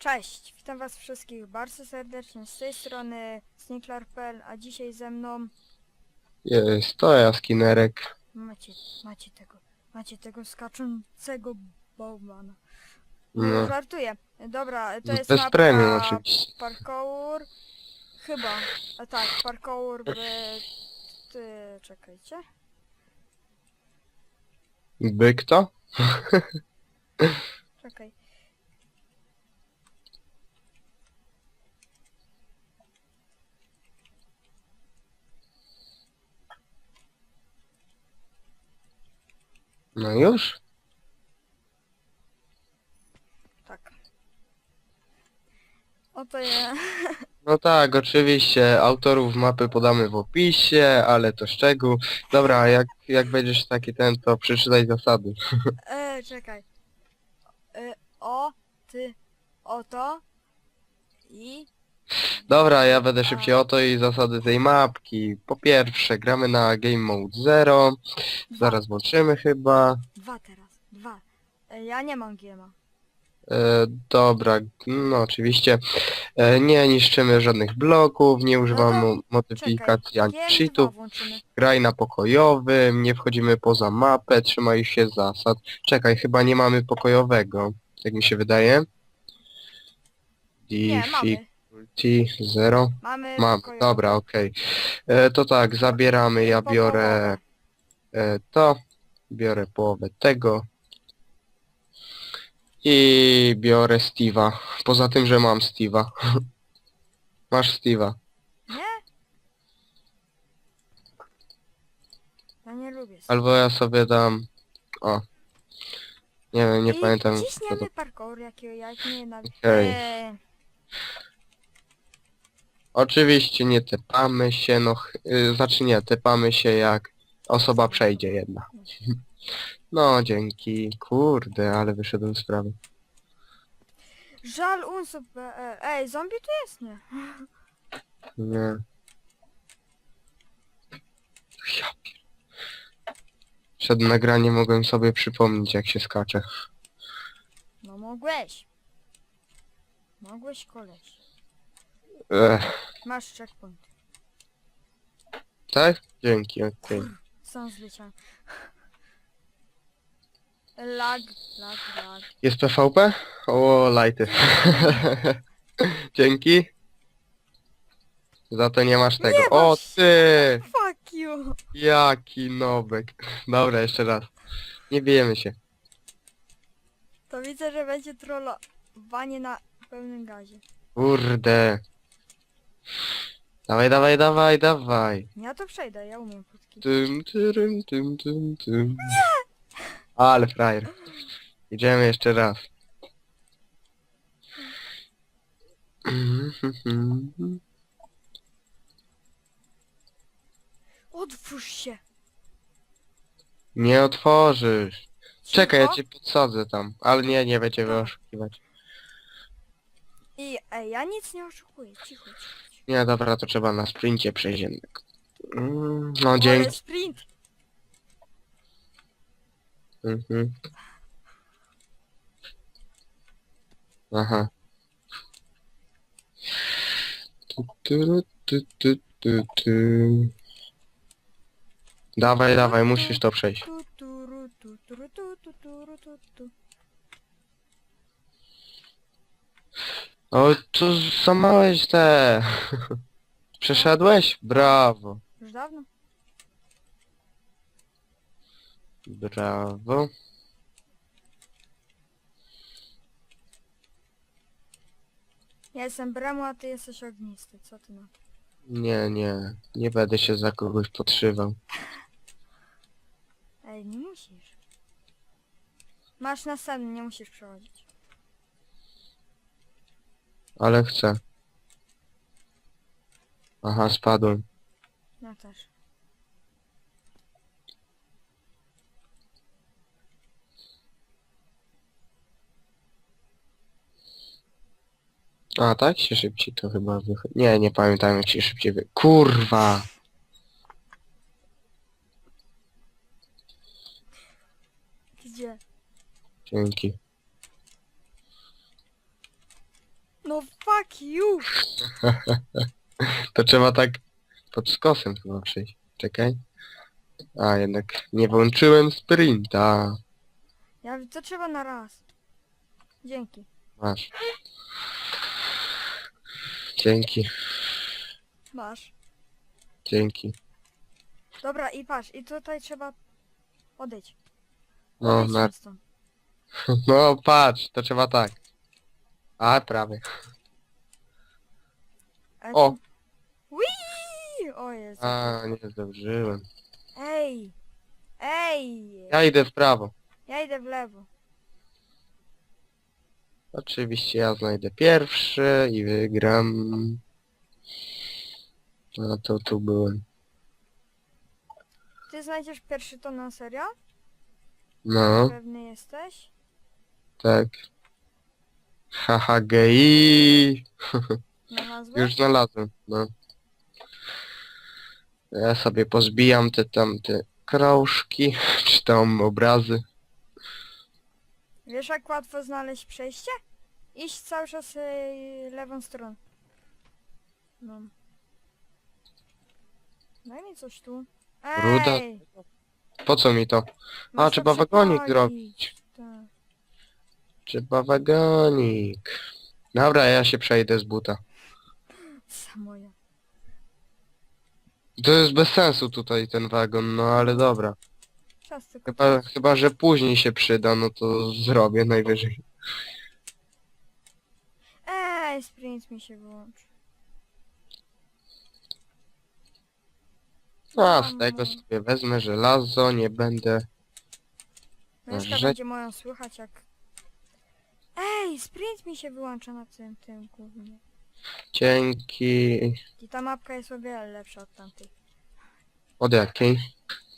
Cześć, witam was wszystkich bardzo serdecznie z tej strony Snicklar.pl, a dzisiaj ze mną Jest, to ja, Skinnerek. macie, macie tego, macie tego skaczącego Bowmana. No. Żartuję. Dobra, to jest Bez mapka premium oczywiście. parkour. Chyba, a tak, parkour by... Ty, czekajcie. Byk to? Czekaj. No już? Tak. Oto je... No tak, oczywiście, autorów mapy podamy w opisie, ale to szczegół. Dobra, jak, jak będziesz taki ten, to przeczytaj zasady. E, czekaj. E, o, ty, oto i... Dobra, ja będę szybciej o to i zasady tej mapki. Po pierwsze, gramy na Game Mode 0. Zaraz włączymy chyba. Dwa teraz, dwa. E, ja nie mam giema. E, dobra, no oczywiście. E, nie niszczymy żadnych bloków, nie używamy No modyfikacji ani Giem cheatów. dwa włączymy. Graj na pokojowym, nie wchodzimy poza mapę, trzymaj się zasad. Czekaj, chyba nie mamy pokojowego, jak mi się wydaje. Nie, mamy. Difficulty 0. Mamy Mam, dobra, okej. E, To tak, zabieramy, ja biorę e, to, biorę połowę tego i biorę Steve'a. Poza tym, że mam Steve'a. Masz Steve'a. Nie? Ja nie lubię. Albo ja sobie dam... O. Nie wiem, nie pamiętam. co to- Ciśniemy parkour, jakiego jak nie na... Okej. E, Oczywiście nie tepamy się, no... ch- y, Znaczy nie, tepamy się jak osoba przejdzie jedna. No, dzięki. Kurde, ale wyszedłem z sprawy. żal unsub... E, ej, zombie tu jest, nie? Nie. Ja pier... Przed nagraniem mogłem sobie przypomnieć jak się skacze. No mogłeś. Mogłeś koleś. Ech, Masz checkpoint. tak? Dzięki, okej. Sam zleciałem. Lag, lag, lag. Jest PvP? O, lighty. Dzięki. Za to nie masz tego. Nie o, masz. ty! Fuck you! Jaki nobek. Dobra, jeszcze raz. Nie bijemy się. To widzę, że będzie trollowanie na pełnym gazie. Kurde. Dawaj, dawaj, dawaj, dawaj. Ja to przejdę, ja umiem płytki. Tym, tyrym, tym, tym, tym. Ale frajer. Idziemy jeszcze raz. Otwórz się! Nie otworzysz. Czekaj, ja cię podsadzę tam. Ale nie, nie będziemy oszukiwać. I ej, ja nic nie oszukuję, cicho, cicho. Nie, dobra, to trzeba na sprincie przejść jednak. Mm, No Ale dzięki. sprint! Mhm. Aha. Tu, tu, tu, tu, tu, tu. Dawaj, dawaj, musisz to przejść. Tu, tu, ru, tu, tu, ru, tu, tu, tu, ru, tu, tu. O, tu zamałeś te. Przeszedłeś? Brawo. Już dawno? Brawo. Ja jestem Bremu, a ty jesteś ognisty, co ty na to? Nie, nie. Nie będę się za kogoś podszywał. Ej, nie musisz. Masz następny, nie musisz przechodzić. Ale chcę. Aha, spadłem. Ja też. A, tak się szybciej to chyba wychodzi. Nie, nie pamiętam jak się szybciej wy... Kurwa! Gdzie? Dzięki. No fuck you! To trzeba tak pod skosem chyba przejść. Czekaj. A, jednak nie włączyłem sprinta. Ja to trzeba na raz. Dzięki. Masz. Dzięki, Masz. dzięki. Dobra i patrz, i tutaj trzeba odejść. No, na... stąd. no patrz, to trzeba tak. A, prawie. Ale O. Whee! O Jezu. A, nie zdążyłem. Ej! Ej! Ja idę w prawo. Ja idę w lewo. Oczywiście ja znajdę pierwszy i wygram. No to tu byłem. Ty znajdziesz pierwszy to na serio? No, Pewny jesteś? tak. Haha, gei. Znalazłeś? Już znalazłem, no. Ja sobie pozbijam te tamte krążki, czy tam obrazy. Wiesz jak łatwo znaleźć przejście? Iść cały czas yy, lewą stroną. No. Daj mi coś tu. Ruda. Ej! Po co mi to? masz to trzeba wagonik zrobić. Tak. Trzeba wagonik. Dobra, ja się przejdę z buta. Samoja. To jest bez sensu tutaj ten wagon, no ale dobra. Czas tylko Chyba, chyba że później się przyda, no to zrobię najwyżej. Ej, sprint mi się wyłączy. A, z tego sobie wezmę żelazo, nie będę... Mężka będzie moją słychać jak... Ej, sprint mi się wyłącza na tym, tym głównie. Dzięki... I ta mapka jest o wiele lepsza od tamtej. Od jakiej?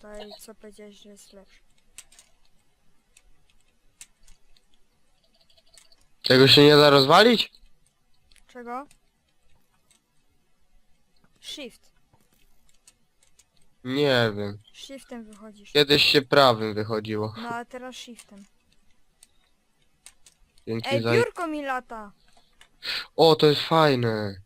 Tej, co powiedziałeś, że jest lepsza. Tego się nie da rozwalić? Czego? Shift. Nie wiem. Shiftem wychodzisz. Kiedyś się prawym wychodziło. No ale teraz shiftem. Dzięki Ej, za... biurko mi lata! O, to jest fajne.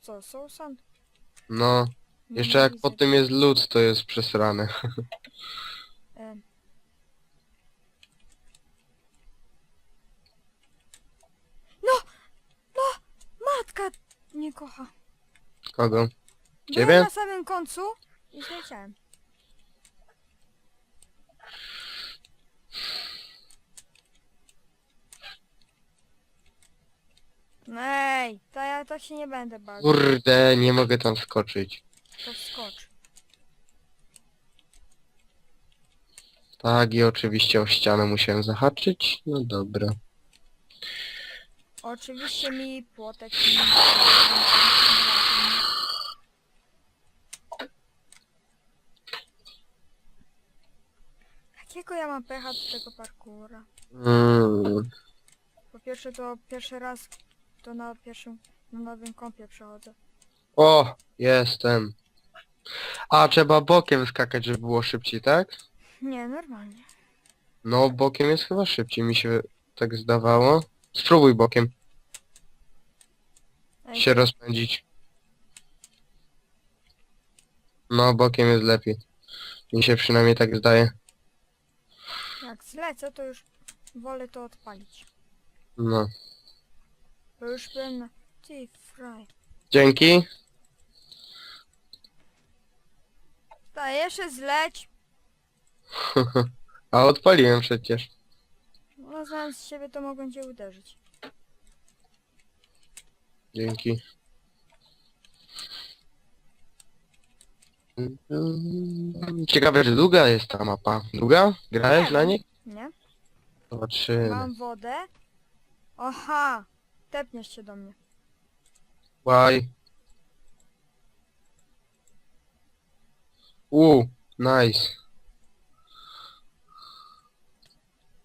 Co, są sand? No. Nie Jeszcze jak widzę. pod tym jest lód, to jest przesrane. Em. No! No! Matka nie kocha. Kogo? Byłem Ciebie? na samym końcu i zleciałem. Ej, to się nie będę bawił. Kurde, nie mogę tam skoczyć. To wskocz. Tak, i oczywiście o ścianę musiałem zahaczyć. No dobra. Oczywiście mi płotek. Jakiego ja mam pecha do tego parkura? Mm. Po pierwsze to pierwszy raz to na pierwszym na nowym kompie przechodzę. O, jestem. A, trzeba bokiem skakać, żeby było szybciej, tak? Nie, normalnie. No, bokiem jest chyba szybciej, mi się tak zdawało. Spróbuj bokiem Ej, się rozpędzić. No, bokiem jest lepiej. Mi się przynajmniej tak zdaje. jak zlecę to już wolę to odpalić. No. Bo już byłem na... Ty fraj. Dzięki. Ta jeszcze zleć. A odpaliłem przecież. No znając siebie to mogą cię uderzyć. Dzięki. Ciekawe, że długa jest ta mapa. Długa? Grałeś na niej? Nie? Zobaczymy. Mam wodę. Aha! Tepniesz się do mnie. Łaj. U, nice.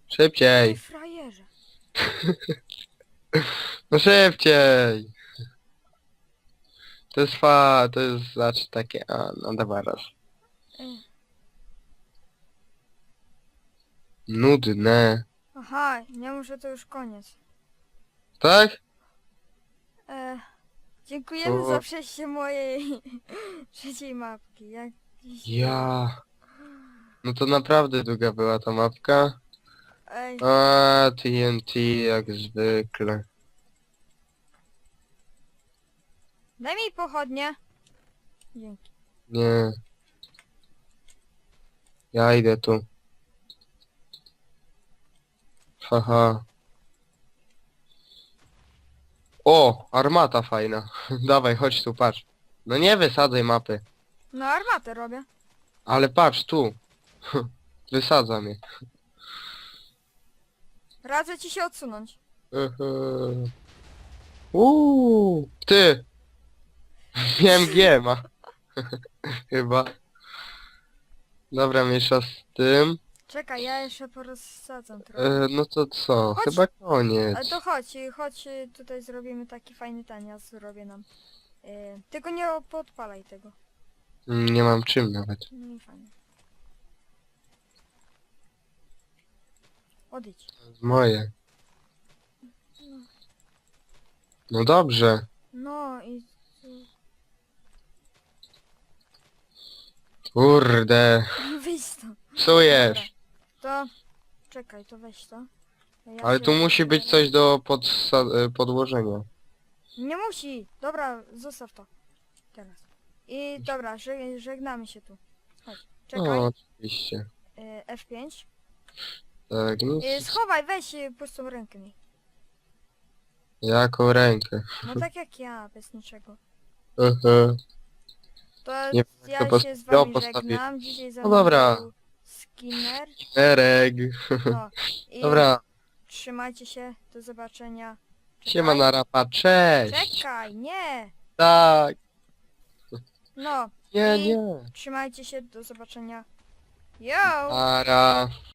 Szybciej. frajerze. No szybciej. To jest fa, to jest znaczy takie, a no dobra raz. Nudne. Aha, nie muszę to już koniec. Tak? Dziękujemy O. za przejście mojej trzeciej mapki. Jak... Ja. No to naprawdę długa była ta mapka. Ej, A TNT jak zwykle. daj mi pochodnie. Dzięki. Nie. Ja idę tu. Haha. O, armata fajna. Dawaj, chodź tu, patrz. No nie wysadzaj mapy. No armatę robię. Ale patrz tu. Wysadza mnie. Radzę ci się odsunąć. Ehe. Uuu, ty. Miałem G ma. Chyba. Dobra, miesza z tym. Czekaj, ja jeszcze porozsadzam trochę. E, no to co? Chodź. Chyba koniec. Ale to chodź, chodź, tutaj zrobimy taki fajny tanias, zrobię nam. Yy, tylko nie podpalaj tego. Mm, Nie mam czym nawet. No i fajnie. Odejdź. To jest moje. No dobrze. No i... Kurde. Wyjdź stąd. Psujesz. To... Czekaj, to weź to. Ja Ale tu musi być coś do podsa- e, podłożenia. Nie musi! Dobra, zostaw to. Teraz. I dobra, żeg- żegnamy się tu. Chodź. Czekaj. No, oczywiście. Y, F5. Tak, nic. Y, schowaj, weź y, pustą rękę mi. Jaką rękę. No tak jak ja, bez niczego. To Nie wiem, jak ja to się z wami żegnam. Dzisiaj ze No mną dobra. był Skinner. Erek. No. I Dobra. trzymajcie się. Do zobaczenia. Siema na rapa. Cześć. Czekaj, nie! Tak. No, Nie, nie. trzymajcie się, do zobaczenia. Yo! Ara.